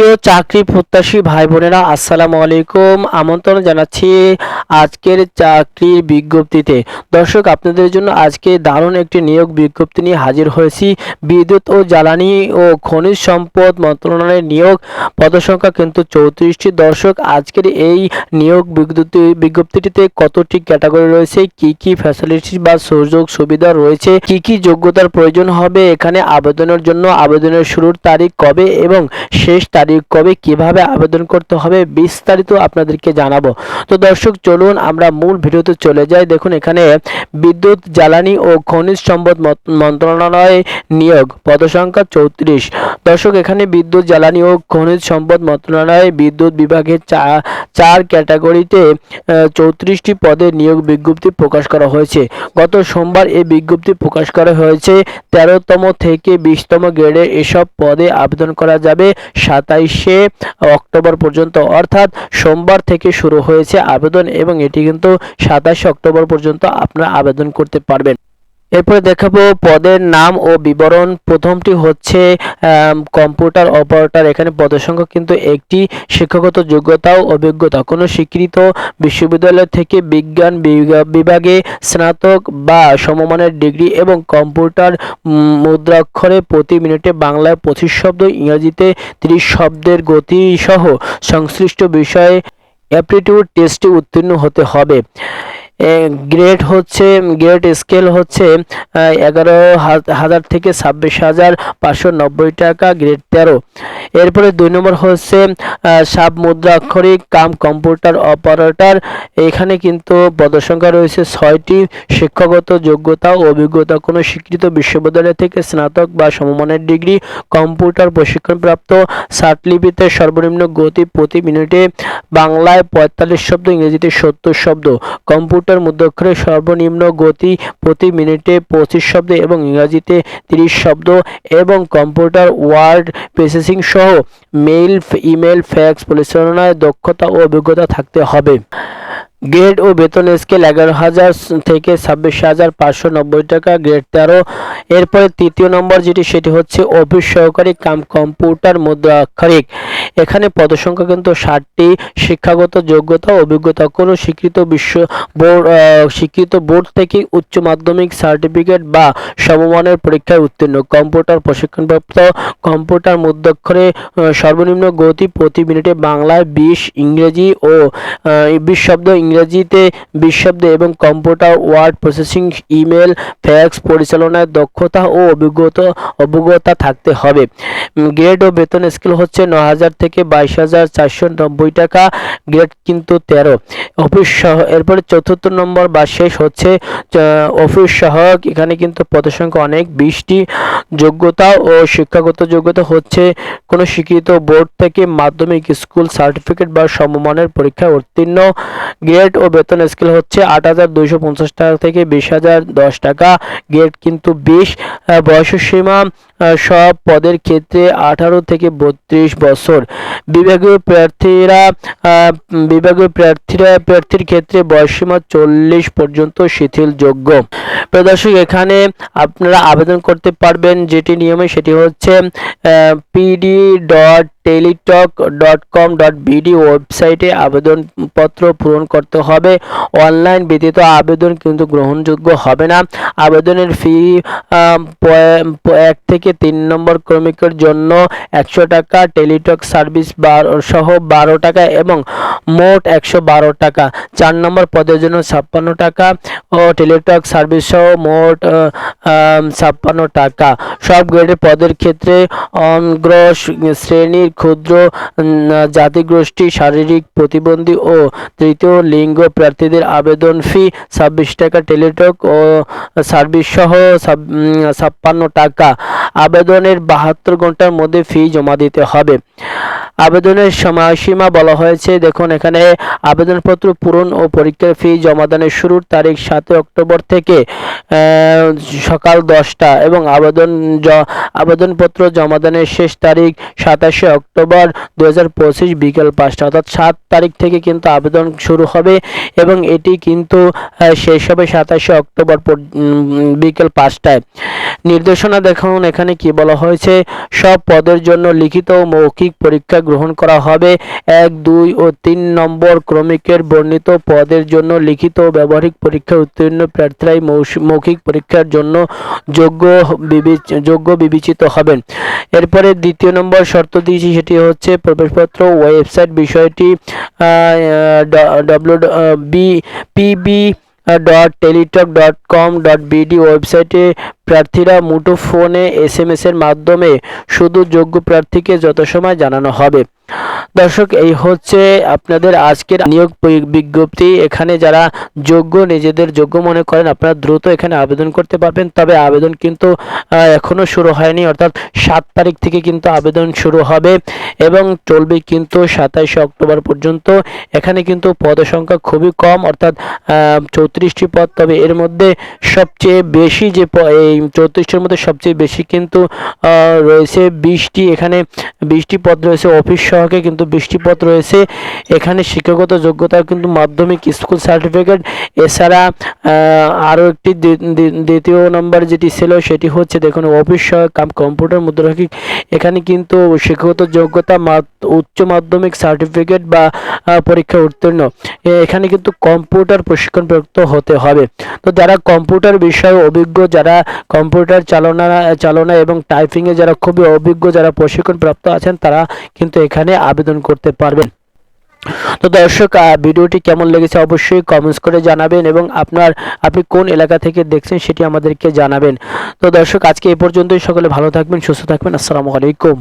প্রিয় চাকরি প্রত্যাশী ভাই বোনেরা আসসালামু আলাইকুম। আমন্ত্রণ জানাচ্ছি আজকের চাকরির বিজ্ঞপ্তিতে। দর্শক, আপনাদের জন্য আজকে দারুণ একটি নিয়োগ বিজ্ঞপ্তি নিয়ে হাজির হয়েছি। বিদ্যুৎ ও জ্বালানি ও খনিজ সম্পদ মন্ত্রণালয়ের নিয়োগ পদসংখ্যা কিন্তু চৌত্রিশটি। দর্শক, আজকের এই নিয়োগ বিজ্ঞপ্তি, বিজ্ঞপ্তিটিতে কতটি ক্যাটাগরি রয়েছে? কি কি ফ্যাসিলিটি বা সুযোগ সুবিধা রয়েছে? কি কি যোগ্যতার প্রয়োজন হবে? এখানে আবেদনের জন্য আবেদনের শুরুর তারিখ কবে এবং শেষ তারিখ কবে কীভাবে আবেদন করতে হবে বিস্তারিত আপনাদেরকে জানাব। তো দর্শক, চলুন আমরা মূল ভিডিওতে চলে যাই। দেখুন, এখানে বিদ্যুৎ, জ্বালানি ও খনিজ সম্পদ মন্ত্রণালয়ে নিয়োগ, পদসংখ্যা চৌত্রিশ। দর্শক, এখানে বিদ্যুৎ, জ্বালানি ও খনিজ সম্পদ মন্ত্রণালয়ে বিদ্যুৎ বিভাগের চার ক্যাটাগরিতে চৌত্রিশটি পদে নিয়োগ বিজ্ঞপ্তি প্রকাশ করা হয়েছে। গত সোমবার এই বিজ্ঞপ্তি প্রকাশ করা হয়েছে, তেরোতম থেকে বিশতম গ্রেডে এসব পদে আবেদন করা যাবে সাতাইশে অক্টোবর পর্যন্ত, অর্থাৎ সোমবার থেকে শুরু হয়েছে আবেদন এবং এটি কিন্তু সাতাশে অক্টোবর পর্যন্ত আপনারা আবেদন করতে পারবেন। এরপরে দেখাবো পদের নাম ও বিবরণ। প্রথমটি হচ্ছে কম্পিউটার অপারেটর। এখানে পদের সংখ্যা কিন্তু একটি। শিক্ষাগত যোগ্যতা ও অভিজ্ঞতা। কোনো স্বীকৃত বিশ্ববিদ্যালয় থেকে বিজ্ঞান বিভাগে স্নাতক বা সমমানের ডিগ্রি এবং কম্পিউটার মুদ্রাক্ষরে প্রতি মিনিটে বাংলায় পঁচিশ শব্দ, ইংরেজিতে তিরিশ শব্দের গতি সহ সংশ্লিষ্ট বিষয়ে অ্যাপটিটিউড টেস্টে উত্তীর্ণ হতে হবে। গ্রেড হচ্ছে গ্রেড স্কেল হচ্ছে এগারো হাজার থেকে ছাব্বিশ হাজার পাঁচশো নব্বই টাকা গ্রেড তেরো। এরপরে দুই নম্বর হচ্ছে সাব মুদ্রাক্ষরিক কাম কম্পিউটার অপারেটর। এখানে কিন্তু পদসংখ্যা রয়েছে ছয়টি, শিক্ষাগত যোগ্যতা অভিজ্ঞতা। কোনো স্বীকৃত বিশ্ববিদ্যালয় থেকে স্নাতক বা সমমানের ডিগ্রি, কম্পিউটার প্রশিক্ষণপ্রাপ্ত সার্টলিপিতে সর্বনিম্ন গতি প্রতি মিনিটে বাংলায় পঁয়তাল্লিশ শব্দ, ইংরেজিতে সত্তর শব্দ। কম্পিউটার মুদ্রাক্ষরে সর্বনিম্ন গতি প্রতি মিনিটে পঁচিশ শব্দ এবং ইংরাজিতে তিরিশ শব্দ এবং কম্পিউটার ওয়ার্ড প্রসেসিং সহ মেইল ইমেল ফ্যাক্স, পরিচালনায় দক্ষতা ও অভিজ্ঞতা থাকতে হবে। গ্রেড ও বেতন স্কেল এগারো হাজার থেকে ছাব্বিশ হাজার পাঁচশো নব্বই টাকা, গ্রেড তেরো। এরপরে তৃতীয় নম্বর যেটি, সেটি হচ্ছে অফিস সহকারী কাম কম্পিউটার মুদ্রাক্ষরিক এখানে পদসংখ্যা কিন্তু ষাটটি, শিক্ষাগত যোগ্যতা, অভিজ্ঞতা কোনো স্বীকৃত বিশ্ব বোর্ড স্বীকৃত বোর্ড থেকে উচ্চ মাধ্যমিক সার্টিফিকেট বা সমমানের পরীক্ষায় উত্তীর্ণ। কম্পিউটার প্রশিক্ষণপ্রাপ্ত কম্পিউটার মুদ্রাক্ষরে সর্বনিম্ন গতি প্রতি মিনিটে বাংলায় বিশ, ইংরেজি ও বিশ শব্দ ইংরেজিতে বিশ শব্দ এবং computer word processing, email, fax পরিচালনায় দক্ষতা ও অভিজ্ঞতা অভিজ্ঞতা থাকতে হবে। গ্রেড ও বেতন স্কেল হচ্ছে ন হাজার থেকে বাইশ হাজার চারশো নব্বই টাকা, গ্রেড কিন্তু তেরো। অফিস সহ, এরপরে চতুর্থ নম্বর বা শেষ হচ্ছে অফিস সহায়ক এখানে কিন্তু পদসংখ্যা অনেক। বিশটি যোগ্যতা ও শিক্ষাগত যোগ্যতা হচ্ছে, কোনো শিক্ষিত বোর্ড থেকে মাধ্যমিক স্কুল সার্টিফিকেট বা সমমানের পরীক্ষায় উত্তীর্ণ। গ্রেড ও বেতন স্কেল হচ্ছে আট হাজার দুইশো পঞ্চাশ টাকা থেকে বিশ হাজার দশ টাকা। গ্রেড কিন্তু বিশ বয়সের সীমা সব পদের ক্ষেত্রে আঠারো থেকে বত্রিশ বছর। বিভাগীয় প্রার্থীরা বিভাগীয় প্রার্থীরা, প্রার্থীর ক্ষেত্রে বয়সসীমা চল্লিশ পর্যন্ত শিথিলযোগ্য। প্রদর্শক এখানে আপনারা আবেদন করতে পারবেন, যেটি নিয়মে সেটি হচ্ছে PD dot Teletalk dot com dot BD ওয়েবসাইটে আবেদনপত্র পূরণ করতে হবে। অনলাইন ব্যতীত আবেদন কিন্তু গ্রহণযোগ্য হবে না। আবেদনের ফি এক থেকে তিন নম্বর ক্রমিকের জন্য একশো টাকা, টেলিটক সার্ভিস সহ বারো টাকা এবং মোট একশো বারো টাকা। চার নম্বর পদের জন্য ছাপ্পান্ন টাকা ও টেলিটক সার্ভিস সহ মোট ছাপ্পান্ন টাকা। সব গ্রেডের পদের ক্ষেত্রে অনগ্রস শ্রেণির ক্ষুদ্র জাতিগোষ্ঠী, শারীরিক প্রতিবন্ধী ও তৃতীয় লিঙ্গ প্রার্থীদের আবেদন ফি ছাব্বিশ টাকা, টেলিটক ও সার্ভিস সহ ছাপ্পান্ন টাকা। আবেদনের বাহাত্তর ঘণ্টার মধ্যে ফি জমা দিতে হবে। আবেদনের সময়সীমা বলা হয়েছে, দেখুন এখানে আবেদনপত্র পূরণ ও পরীক্ষার ফি জমাদানের শুরুর তারিখ সাতই অক্টোবর থেকে সকাল দশটা এবং আবেদন আবেদনপত্র জমাদানের শেষ তারিখ সাতাশে অক্টোবর দু হাজার পঁচিশ বিকেল পাঁচটা, অর্থাৎ সাত তারিখ থেকে কিন্তু আবেদন শুরু হবে এবং এটি কিন্তু শেষ হবে সাতাশে অক্টোবর বিকেল পাঁচটায়। নির্দেশনা দেখুন এখানে কি বলা হয়েছে? সব পদের জন্য লিখিত ও মৌখিক পরীক্ষা গ্রহণ করা হবে। এক, দুই ও তিন নম্বর ক্রমিকের বর্ণিত পদের জন্য লিখিত ও ব্যবহারিক পরীক্ষা উত্তীর্ণ প্রার্থীরাই মৌখিক পরীক্ষার জন্য যোগ্য যোগ্য বিবেচিত হবেন। এরপরে দ্বিতীয় নম্বর শর্ত দিয়েছি, সেটি হচ্ছে প্রবেশপত্র ওয়েবসাইট বিষয়টি B, PB dot Teletalk dot com dot BD ওয়েবসাইটে প্রার্থীরা মুঠোফোনে এস এম এসের মাধ্যমে শুধু যোগ্য প্রার্থীকে যথাসময় জানানো হবে। দর্শক এই হচ্ছে আপনাদের আজকের নিয়োগ বিজ্ঞপ্তি। এখানে যারা যোগ্য নিজেদের যোগ্য মনে করেন আপনারা দ্রুত এখানে আবেদন করতে পারবেন। তবে আবেদন কিন্তু আহ, এখনও শুরু হয়নি। অর্থাৎ সাত তারিখ থেকে কিন্তু আবেদন শুরু হবে এবং চলবে কিন্তু সাতাইশে অক্টোবর পর্যন্ত। এখানে কিন্তু পদসংখ্যা খুবই কম অর্থাৎ চৌত্রিশটি পদ। তবে এর মধ্যে সবচেয়ে বেশি যে এই চৌত্রিশটির মধ্যে সবচেয়ে বেশি কিন্তু রয়েছে বিশটি। এখানে বিশটি পদ রয়েছে অফিস সহকে কিন্তু বিশটি পদ রয়েছে। এখানে শিক্ষাগত যোগ্যতা কিন্তু মাধ্যমিক স্কুল সার্টিফিকেট। এছাড়া আরও একটি দ্বি- দ্বি- দ্বিতীয় নম্বর যেটি ছিল সেটি হচ্ছে দেখুন অফিস সহায়ক কাম, কম্পিউটার মুদ্রাক্ষিক এখানে কিন্তু শিক্ষাগত যোগ্যতা উচ্চ মাধ্যমিক সার্টিফিকেট বা পরীক্ষা উত্তীর্ণ। এখানে কিন্তু কম্পিউটার প্রশিক্ষণপ্রাপ্ত হতে হবে। তো যারা কম্পিউটার বিষয়ে অভিজ্ঞ, যারা কম্পিউটার চালনা চালনা এবং টাইপিংয়ে যারা খুবই অভিজ্ঞ, যারা প্রশিক্ষণপ্রাপ্ত আছেন, তারা কিন্তু এখানে আবেদন করতে পারবেন। তো দর্শক ভিডিওটি কেমন লেগেছে অবশ্যই কমেন্টস করে জানাবেন এবং আপনার, আপনি কোন এলাকা থেকে দেখছেন সেটি আমাদেরকে জানাবেন। তো দর্শক, আজকে এ পর্যন্তই। সকলে ভালো থাকবেন, সুস্থ থাকবেন। আসসালামু আলাইকুম।